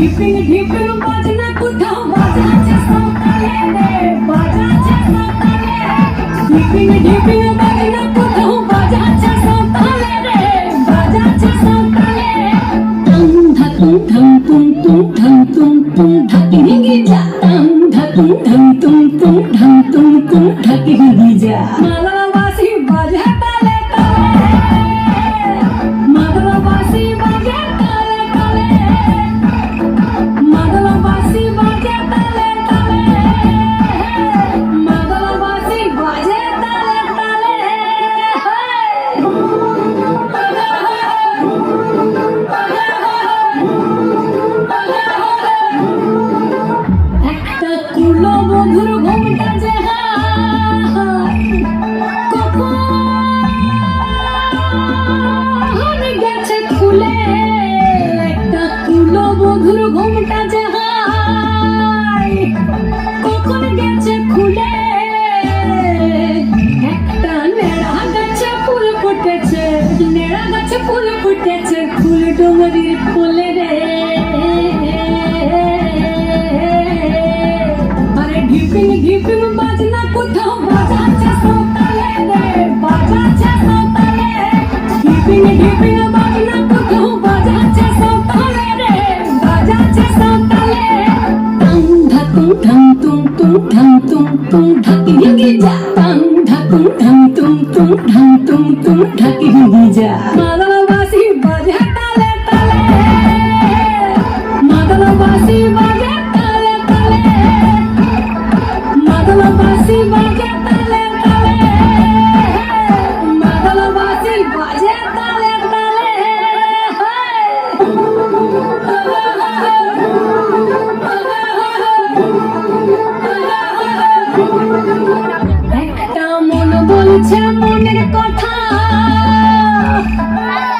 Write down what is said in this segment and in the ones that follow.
আরে ঢিপিং ঢিপিং বাজনা কোথাও বাজাচ্ছে সকালে রে বাজাচ্ছে সকালে ঢিপিং ঢিপিং বাজনা কোথাও বাজাচ্ছে সকালে রে বাজাচ্ছে সকালে টং ধাতুং ঠং তুং তুং ঠং তুং তুং ঢাকি ভেঙে যা টং ধাতুং ঠং তুং তুং ঠং তুং তুং ঢাকি মধুর ঘুমটা যে গেছে খুলে একটা কুলো মধুর ঘুমটা যে কখন গেছে খুলে একটা নেড়া গাছে ফুল ফুটেছে ফুল ডুমরির ফুলে রে ঢাকি ঢাকি যা মাদলবাসী বাজে মনের কথা।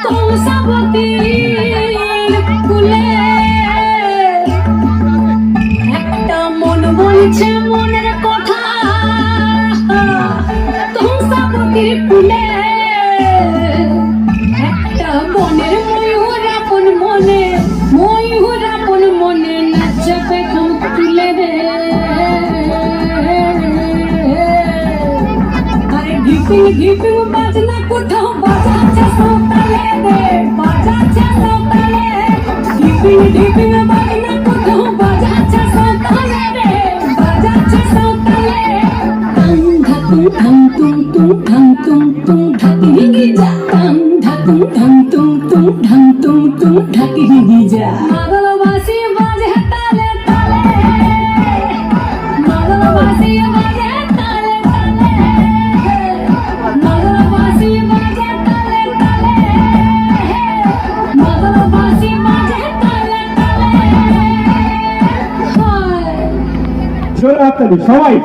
কৌশাবতীর কুলে একটা মন বলছে মনের কথা। কৌশাবতীর কুলে ঢিপিং ঢিপিং বাজনা কোথাও বাজাচ্ছে সকালে রে বাজাচ্ছে সকালে ঢিপিং ঢিপিং বাজনা কোথাও বাজাচ্ছে সকালে রে বাজাচ্ছে সকালে টং ধাতুং ঠং তুং তুং ঠং তুং তুং ঢাকি ভেঙে যা টং ধাতুং ঠং তুং তুং ঠং তুং তুং ঢাকি ভেঙে যা মাদলবাসী বাজে তালে তালে মাদলবাসী হাততালি সবাই।